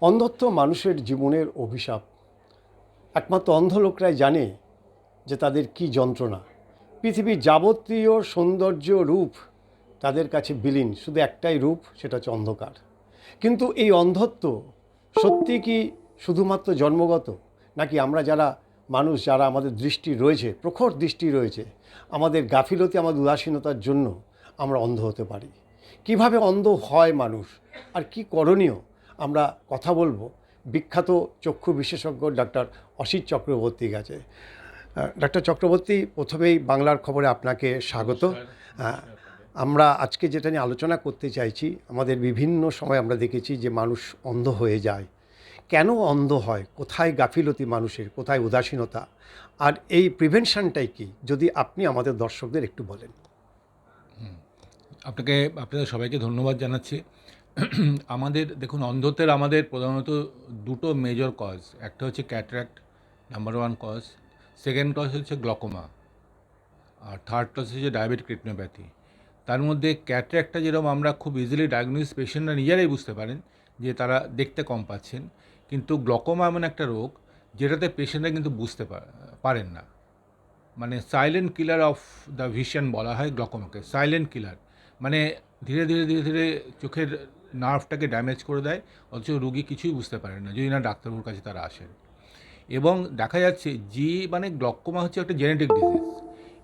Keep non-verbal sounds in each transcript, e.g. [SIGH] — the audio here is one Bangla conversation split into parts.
অন্ধত্ব মানুষের জীবনের অভিশাপ। একমাত্র অন্ধ লোকরাই জানে যে তাদের কি যন্ত্রণা। পৃথিবীর যাবতীয় সৌন্দর্য রূপ তাদের কাছে বিলীন, শুধু একটাই রূপ, সেটা হচ্ছে অন্ধকার। কিন্তু এই অন্ধত্ব সত্যি কি শুধুমাত্র জন্মগত? নাকি আমরা যারা মানুষ, যারা আমাদের দৃষ্টি রয়েছে, প্রখর দৃষ্টি রয়েছে, আমাদের গাফিলতি, আমাদের উদাসীনতার জন্য আমরা অন্ধ হতে পারি? কীভাবে অন্ধ হয় মানুষ? আর কি করণীয়? আমরা কথা বলব। বিখ্যাত চক্ষু বিশেষজ্ঞ ডাক্তার অসিত চক্রবর্তীর কাছে। ডাক্তার চক্রবর্তী প্রথমেই বাংলার খবরে আপনাকে স্বাগত। আমরা আজকে যেটা নিয়ে আলোচনা করতে চাইছি আমাদের বিভিন্ন সময় আমরা দেখেছি যে মানুষ অন্ধ হয়ে যায়। কেন অন্ধ হয়? কোথায় গাফিলতি মানুষের? কোথায় উদাসীনতা? আর এই প্রিভেনশনটাই কি? যদি আপনি আমাদের দর্শকদের একটু বলেন। আপনাকে আপনাদের সবাইকে ধন্যবাদ জানাচ্ছি। [CLEARS THROAT] আমাদের, দেখুন, অন্ধত্বের আমাদের প্রধানত দুটো মেজর কজ একটা হচ্ছে cataract number one cause second cause হচ্ছে গ্লকোমা আর থার্ড কজ হচ্ছে ডায়াবেটিক রেটিনোপ্যাথি তার মধ্যে ক্যাটরাক্টটা যেরকম আমরা খুব ইজিলি ডায়াগনোস পেশেন্টরা নিজেরাই বুঝতে পারেন যে তারা দেখতে কম পাচ্ছেন। কিন্তু গ্লকোমা এমন একটা রোগ যেটাতে পেশেন্টরা কিন্তু বুঝতে পারেন না। মানে silent killer of the vision বলা হয় গ্লকোমাকে সাইলেন্ট কিলার মানে ধীরে ধীরে ধীরে ধীরে চোখের নার্ভটাকে ড্যামেজ করে দেয়, অথচ রুগী কিছুই বুঝতে পারেন না, যদি না ডাক্তারবাবুর কাছে তারা আসেন। এবং দেখা যাচ্ছে জি মানে গ্লকোমা হচ্ছে একটা জেনেটিক ডিজিজ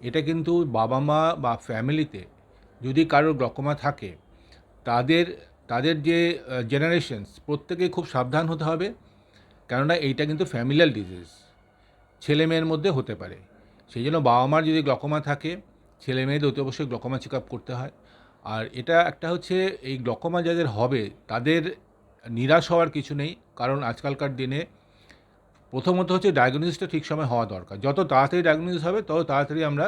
এটা কিন্তু বাবা মা বা ফ্যামিলিতে যদি কারোর গ্লকোমা থাকে, তাদের তাদের যে জেনারেশনস প্রত্যেকে খুব সাবধান হতে হবে, কেননা এইটা কিন্তু ফ্যামিলিয়াল ডিজিজ ছেলে মেয়ের মধ্যে হতে পারে। সেই জন্য বাবা মার যদি গ্লকোমা থাকে ছেলে মেয়েদের অতি অবশ্যই গ্লকোমা চেক আপ করতে হয়। আর এটা একটা হচ্ছে এই গ্লকোমা যাদের হবে, তাদের নিরাশ হওয়ার কিছু নেই, কারণ আজকালকার দিনে প্রথমত হচ্ছে ডায়াগনোসিসটা ঠিক সময় হওয়া দরকার। যত তাড়াতাড়ি ডায়াগনোসিস হবে, তত তাড়াতাড়ি আমরা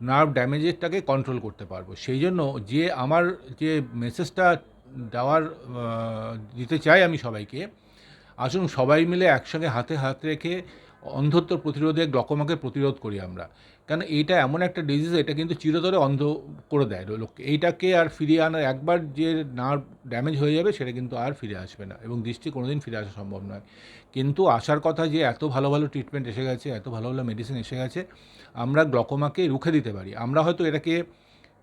নার্ভ ড্যামেজেরটাকে কন্ট্রোল করতে পারব। সেই জন্য যে আমার যে মেসেজটা দেওয়ার দিতে চাই আমি সবাইকে, আসুন সবাই মিলে একসঙ্গে হাতে হাত রেখে অন্ধত্ব প্রতিরোধে, গ্লকোমাকে প্রতিরোধ করি আমরা। কেন এইটা এমন একটা ডিজিজ এটা কিন্তু চিরতরে অন্ধ করে দেয় লোককে। এইটাকে আর ফিরিয়ে আনার, একবার যে নার্ভ ড্যামেজ হয়ে যাবে, সেটা কিন্তু আর ফিরে আসবে না এবং দৃষ্টি কোনোদিন ফিরে আসা সম্ভব নয়। কিন্তু আসার কথা যে এত ভালো ভালো ট্রিটমেন্ট এসে গেছে, এত ভালো ভালো মেডিসিন এসে গেছে, আমরা গ্লকোমাকে রুখে দিতে পারি। আমরা হয়তো এটাকে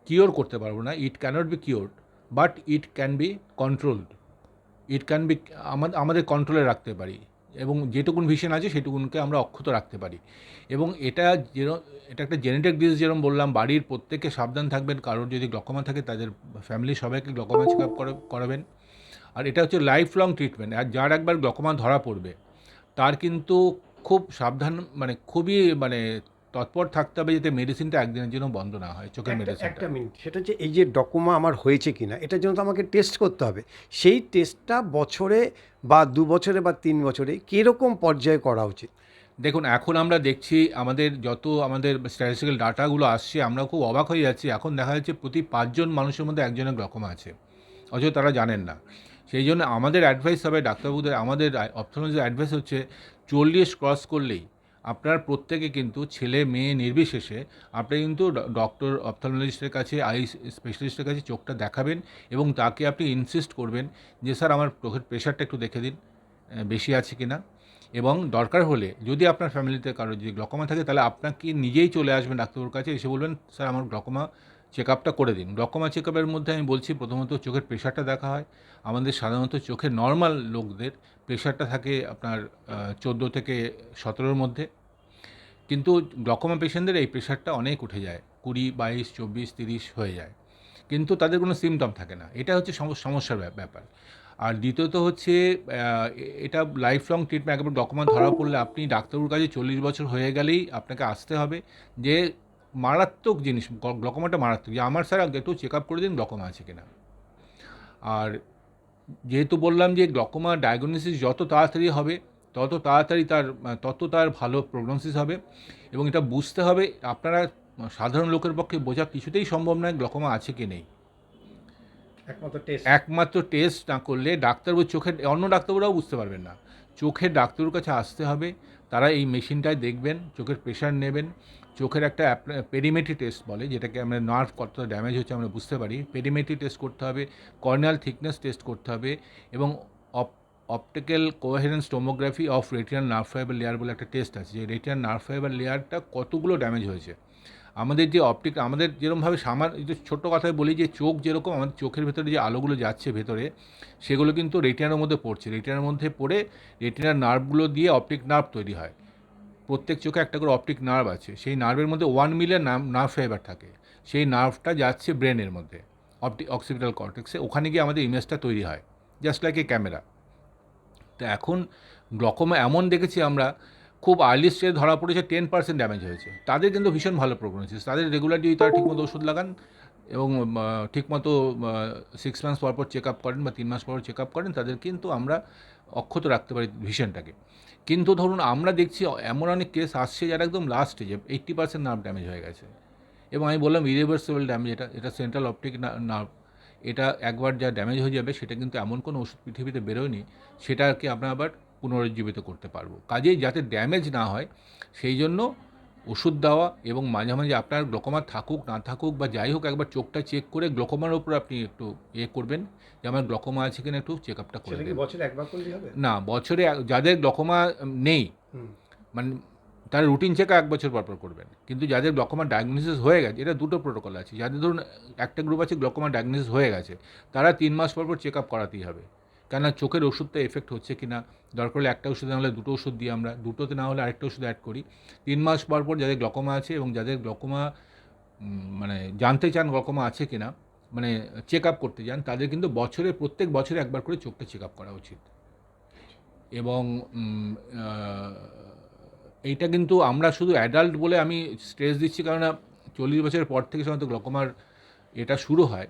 কিওর করতে পারব না। It cannot be cured but it can be controlled it can be আমাদের কন্ট্রোলে রাখতে পারি। এবং যেটুকুন ভিশন আছে সেটুকুনকে আমরা অক্ষত রাখতে পারি। এবং এটা এটা একটা জেনেটিক ডিজিজ যেরকম বললাম, বাড়ির প্রত্যেককে সাবধান থাকবেন, কারোর যদি গ্লকোমা থাকে তাদের ফ্যামিলি সবাইকে গ্লকোমা চেক আপ করাবেন। আর এটা হচ্ছে লাইফ লং ট্রিটমেন্ট আর যার একবার গ্লকোমা ধরা পড়বে, তার কিন্তু খুব সাবধান মানে খুবই মানে তৎপর থাকতে হবে যাতে মেডিসিনটা একদিনের জন্য বন্ধ না হয় চোখের মেডিসিন একটা মিনিট সেটা হচ্ছে এই যে ডকুমা আমার হয়েছে কিনা এটার জন্য তো আমাকে টেস্ট করতে হবে। সেই টেস্টটা বছরে বা দু বছরে বা তিন বছরে কীরকম পর্যায়ে করা উচিত? দেখুন এখন আমরা দেখছি আমাদের যত আমাদের স্ট্যাটিস্টিক্যাল ডাটাগুলো আসছে আমরা খুব অবাক হয়ে যাচ্ছি। এখন দেখা যাচ্ছে প্রতি পাঁচজন মানুষের মধ্যে একজনের গ্লকোমা আছে। অথচ তারা জানেন না। সেই জন্য আমাদের অ্যাডভাইস হবে ডাক্তারবাবুদের আমাদের অপথলজির অ্যাডভাইস হচ্ছে চল্লিশ ক্রস করলেই আপনার প্রত্যেকে কিন্তু ছেলে, মেয়ে নির্বিশেষে আপনি কিন্তু ডক্টর অপথালমোলজিস্টের কাছে আই স্পেশালিস্টের কাছে চোখটা দেখাবেন এবং তাকে আপনি ইনসিস্ট করবেন যে, স্যার, আমার চোখের প্রেশারটা একটু দেখে দিন বেশি আছে কি না এবং দরকার হলে যদি আপনার ফ্যামিলিতে কারও যদি গ্লকমা থাকে, তাহলে আপনাকে নিজেই চলে আসবেন ডাক্তারবাবুর কাছে, এসে বলবেন, স্যার, আমার গ্লকোমা চেক আপটা করে দিন। গ্লকোমা চেক আপের মধ্যে আমি বলছি, প্রথমত চোখের প্রেশারটা দেখা হয়। আমাদের সাধারণত চোখে নর্মাল লোকদের প্রেশারটা থাকে আপনার চোদ্দ থেকে সতেরোর মধ্যে। কিন্তু গ্লকোমা পেশেন্টদের এই প্রেশারটা অনেক উঠে যায়। কুড়ি, বাইশ, চব্বিশ, তিরিশ হয়ে যায়। কিন্তু তাদের কোনো সিমটম থাকে না। এটা হচ্ছে সম- সমস্যার ব্যাপ- ব্যাপার। আর দ্বিতীয়ত হচ্ছে এটা লাইফ লং ট্রিটমেন্ট একবার ডকুমেন্ট ধরা পড়লে আপনি ডাক্তারবাবুর কাছে চল্লিশ বছর হয়ে গেলেই আপনাকে আসতে হবে যে মারাত্মক জিনিস গ্লকোমাটা মারাত্মক। যে আমার স্যার একটু চেক আপ করে দিন গ্লকোমা আছে কিনা। আর যেহেতু বললাম যে গ্লকোমা ডায়াগনোসিস যত তাড়াতাড়ি হবে তত তাড়াতাড়ি তার তত তার ভালো প্রগনোসিস হবে এবং এটা বুঝতে হবে আপনারা সাধারণ লোকের পক্ষে বোঝা কিছুতেই সম্ভব নয় গ্লকোমা আছে কি নেই। একমাত্র টেস্ট একমাত্র টেস্ট না করলে ডাক্তারবাবু চোখের অন্য ডাক্তারবাবুরাও বুঝতে পারবেন না। চোখের ডাক্তারের কাছে আসতে হবে তারা এই মেশিনটায় দেখবেন, চোখের প্রেশার নেবেন। চোখের একটা পেরিমেট্রি টেস্ট বলে, যেটাকে আমরা নার্ভ কতটা ড্যামেজ হচ্ছে আমরা বুঝতে পারি। পেরিমেট্রি টেস্ট করতে হবে কর্নাল থিকনেস টেস্ট করতে হবে এবং optical coherence tomography of retinal nerve fibre layer বলে একটা টেস্ট আছে। যে রেটিনাল নার্ভ ফাইবার লেয়ারটা কতগুলো ড্যামেজ হয়েছে। আমাদের যে অপটিক আমাদের যেরকমভাবে সামার ছোট্ট কথায় বলি যে চোখ যেরকম আমাদের চোখের ভেতরে যে আলোগুলো যাচ্ছে ভেতরে, সেগুলো কিন্তু রেটিনার মধ্যে পড়ছে। রেটিনার মধ্যে পড়ে রেটিনার নার্ভগুলো দিয়ে অপটিক নার্ভ তৈরি হয়। প্রত্যেক চোখে একটা করে অপটিক নার্ভ আছে। সেই নার্ভের মধ্যে ওয়ান মিলিয়ন নার্ভ ফাইবার থাকে। সেই নার্ভটা যাচ্ছে ব্রেনের মধ্যে অপটিক অক্সিপিটাল কর্টেক্সে ওখানে গিয়ে আমাদের ইমেজটা তৈরি হয় জাস্ট লাইক এ ক্যামেরা তো এখন গ্লকোমা এমন দেখেছি আমরা খুব আর্লি স্টেজে ধরা পড়েছে টেন পার্সেন্ট ড্যামেজ হয়েছে। তাদের কিন্তু ভীষণ ভালো প্রোগনোসিস তাদের রেগুলার যদি তারা ঠিকমতো ওষুধ লাগান এবং ঠিকমতো সিক্স মান্থস পর পর চেক আপ করেন বা তিন মাস পর চেক আপ করেন, তাদের কিন্তু আমরা অক্ষত রাখতে পারি ভিশনটাকে কিন্তু ধরুন আমরা দেখছি এমন অনেক কেস আসছে যারা একদম লাস্ট স্টেজে এইট্টি পার্সেন্ট নার্ভ ড্যামেজ হয়ে গেছে। এবং আমি বললাম ইরিভার্সেবল ড্যামেজ এটা এটা সেন্ট্রাল অপটিক নার্ভ এটা একবার যা ড্যামেজ হয়ে যাবে, সেটা কিন্তু এমন কোনো ওষুধ পৃথিবীতে বেরোয়নি, সেটাকে আপনার আবার পুনরুজ্জীবিত করতে পারব। কাজেই যাতে ড্যামেজ না হয় সেই জন্য ওষুধ দেওয়া এবং মাঝে মাঝে আপনার গ্লোকোমা থাকুক না থাকুক বা যাই হোক একবার চোখটা চেক করে গ্লোকোমার উপর আপনি একটু ইয়ে করবেন যে আমার গ্লোকোমা আছে কিনা একটু চেক আপটা করে দেবেন বছরে একবার করলেই হবে? না বছরে যাদের গ্লোকোমা নেই মানে তার রুটিন চেক এক বছর পর পর করবেন। কিন্তু যাদের গ্লকোমা ডায়াগনোসিস হয়ে গেছে এটা দুটো প্রোটোকল আছে। যাদের ধরুন একটা গ্রুপ আছে গ্লকোমা ডায়াগনোসিস হয়ে গেছে তারা তিন মাস পর পর চেক আপ করাতেই হবে। কেননা চোখের ওষুধটা এফেক্ট হচ্ছে কি না দরকার হলে একটা ওষুধ না হলে দুটো ওষুধ দিই আমরা, দুটোতে না হলে আরেকটা ওষুধ অ্যাড করি। তিন মাস পর পর যাদের গ্লকোমা আছে এবং যাদের গ্লকোমা মানে জানতে চান গ্লকোমা আছে কি না মানে চেক আপ করতে যান, তাদের কিন্তু বছরে, প্রত্যেক বছরে একবার করে চোখটা চেক আপ করা উচিত। এবং এইটা কিন্তু আমরা শুধু অ্যাডাল্ট বলে আমি স্ট্রেস দিচ্ছি কারণ চল্লিশ বছরের পর থেকে সাধারণত গ্লকোমার এটা শুরু হয়।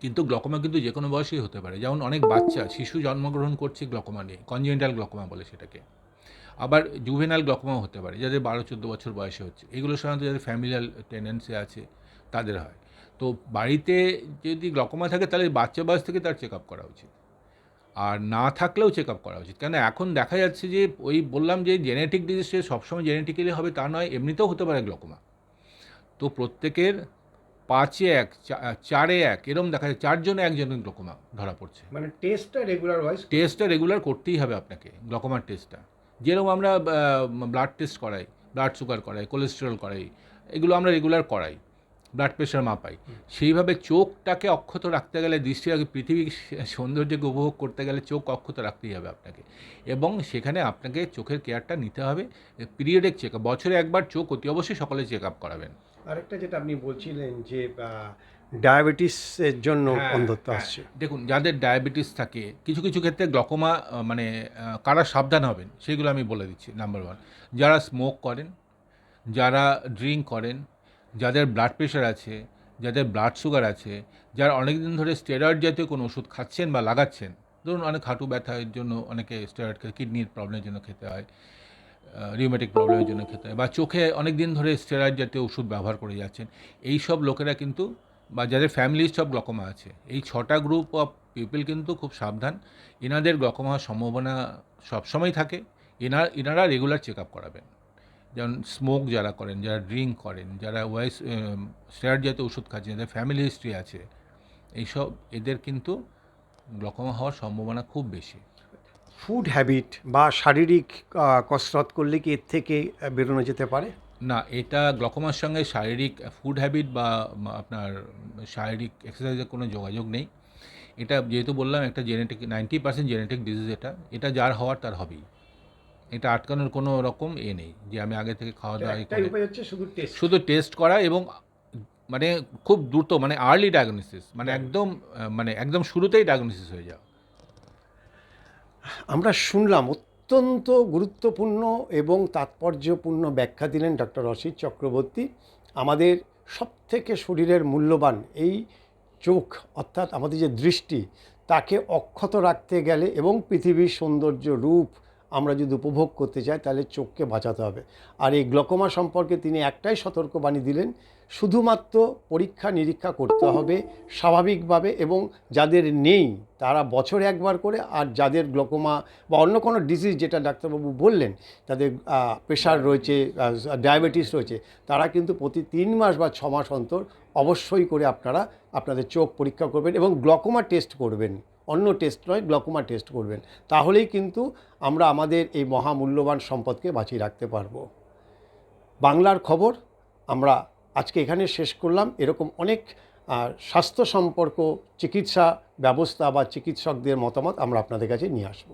কিন্তু গ্লকোমা কিন্তু যে কোনো বয়সেই হতে পারে। যেমন অনেক বাচ্চা, শিশু জন্মগ্রহণ করছে গ্লকোমা নিয়ে কনজেন্টাল গ্লকোমা বলে সেটাকে। আবার জুভেনাল গ্লকোমাও হতে পারে, যাদের বারো, চোদ্দ বছর বয়সে হচ্ছে। এগুলো সাধারণত যাদের ফ্যামিলিয়াল টেন্ডেন্সি আছে, তাদের হয়। তো বাড়িতে যদি গ্লকোমা থাকে, তাহলে বাচ্চা বয়স থেকে তার চেক আপ করা উচিত। আর না থাকলেও চেক আপ করা উচিত। কেন এখন দেখা যাচ্ছে যে, ওই বললাম যে জেনেটিক ডিজিজ সবসময় জেনেটিক্যালি হবে তা নয়, এমনিতেও হতে পারে গ্লকোমা তো প্রত্যেকের পাঁচে এক চা- চারে এক এরম দেখা যায় চারজনে একজনের গ্লকোমা ধরা পড়ছে। মানে টেস্টটা রেগুলার ওয়াইজ টেস্টটা রেগুলার করতেই হবে আপনাকে গ্লকোমার টেস্টটা যেরকম আমরা ব্লাড টেস্ট করাই ব্লাড সুগার করাই কোলেস্টেরল করাই এগুলো আমরা রেগুলার করাই ব্লাড প্রেশার মাপাই। সেইভাবে চোখটাকে অক্ষত রাখতে গেলে দৃষ্টি পৃথিবীর [LAUGHS] সৌন্দর্যকে উপভোগ করতে গেলে চোখ অক্ষত রাখতেই হবে আপনাকে। এবং সেখানে আপনাকে চোখের কেয়ারটা নিতে হবে পিরিয়ডিক চেক আপ বছরে একবার চোখ অতি অবশ্যই সকলে চেক আপ করাবেন। আরেকটা যেটা আপনি বলছিলেন যে ডায়াবেটিসের জন্য হ্যাঁ, অন্ধত্ব হ্যাঁ। আসছে দেখুন যাদের ডায়াবেটিস থাকে কিছু কিছু ক্ষেত্রে গ্লকোমা মানে কারা সাবধান হবেন সেগুলো আমি বলে দিচ্ছি নাম্বার ওয়ান যারা স্মোক করেন যারা ড্রিঙ্ক করেন যাদের ব্লাড প্রেশার আছে যাদের ব্লাড সুগার আছে যারা অনেক দিন ধরে স্টেরয়েড জাতীয় কোনো ওষুধ খাচ্ছেন বা লাগাচ্ছেন ধরুন অনেক হাঁটু ব্যথার জন্য অনেকে স্টেরয়েড কিডনির প্রবলেমের জন্য খেতে হয় রিউমেটিক প্রবলেমের জন্য খেতে হয় বা চোখে অনেক দিন ধরে স্টেরয়েড জাতীয় ওষুধ ব্যবহার করে যাচ্ছেন। এই সব লোকেরা কিন্তু বা যাদের ফ্যামিলি সব গ্লকোমা আছে, এই ছটা গ্রুপ অফ পিপল কিন্তু খুব সাবধান। এনাদের গ্লকোমা হওয়ার সম্ভাবনা সবসময় থাকে। এনার এনারা রেগুলার চেক আপ করাবেন। যেমন স্মোক যারা করেন, যারা ড্রিঙ্ক করেন, যারা ওয়াইস স্টেরয়েড জাতীয় ওষুধ খাচ্ছেন, যাদের ফ্যামিলি হিস্ট্রি আছে, এইসব, এদের কিন্তু গ্লকোমা হওয়ার সম্ভাবনা খুব বেশি। ফুড হ্যাবিট বা শারীরিক কসরত করলে কি এর থেকে বেরোনো যেতে পারে? না এটা গ্লকোমার সঙ্গে শারীরিক ফুড হ্যাবিট বা আপনার শারীরিক এক্সারসাইজের কোনো যোগাযোগ নেই। এটা যেহেতু বললাম একটা genetic ninety percent genetic disease এটা। এটা যার হওয়ার তার হবেই। এটা আটকানোর কোনো রকম এ নেই যে আমি আগে থেকে খাওয়া দাওয়া শুধু টেস্ট করা এবং মানে খুব দ্রুত মানে আর্লি ডায়াগনোসিস মানে একদম মানে একদম শুরুতেই ডায়াগনোসিস হয়ে যাওয়া। আমরা শুনলাম অত্যন্ত গুরুত্বপূর্ণ এবং তাৎপর্যপূর্ণ ব্যাখ্যা দিলেন ডক্টর অসিত চক্রবর্তী। আমাদের সবথেকে শরীরের মূল্যবান এই চোখ, অর্থাৎ আমাদের যে দৃষ্টি, তাকে অক্ষত রাখতে গেলে এবং পৃথিবীর সৌন্দর্য রূপ আমরা যদি উপভোগ করতে চাই, তাহলে চোখকে বাঁচাতে হবে। আর এই গ্লকোমা সম্পর্কে তিনি একটাই সতর্কবাণী দিলেন, শুধুমাত্র পরীক্ষা নিরীক্ষা করতে হবে স্বাভাবিকভাবে এবং যাদের নেই, তারা বছরে একবার করে, আর যাদের গ্লকোমা বা অন্য কোনো ডিজিজ যেটা ডাক্তারবাবু বললেন, তাদের প্রেশার রয়েছে ডায়াবেটিস রয়েছে, তারা কিন্তু প্রতি তিন মাস বা ছ মাস অন্তর অবশ্যই করে আপনারা, আপনাদের চোখ পরীক্ষা করবেন এবং গ্লকোমা টেস্ট করবেন। অন্য টেস্ট নয় গ্লকোমা টেস্ট করবেন। তাহলেই কিন্তু আমরা আমাদের এই মহামূল্যবান সম্পদকে বাঁচিয়ে রাখতে পারব। বাংলার খবর, আমরা আজকে এখানে শেষ করলাম। এরকম অনেক স্বাস্থ্য সম্পর্ক, চিকিৎসা ব্যবস্থা বা চিকিৎসকদের মতামত আমরা আপনাদের কাছে নিয়ে আসব।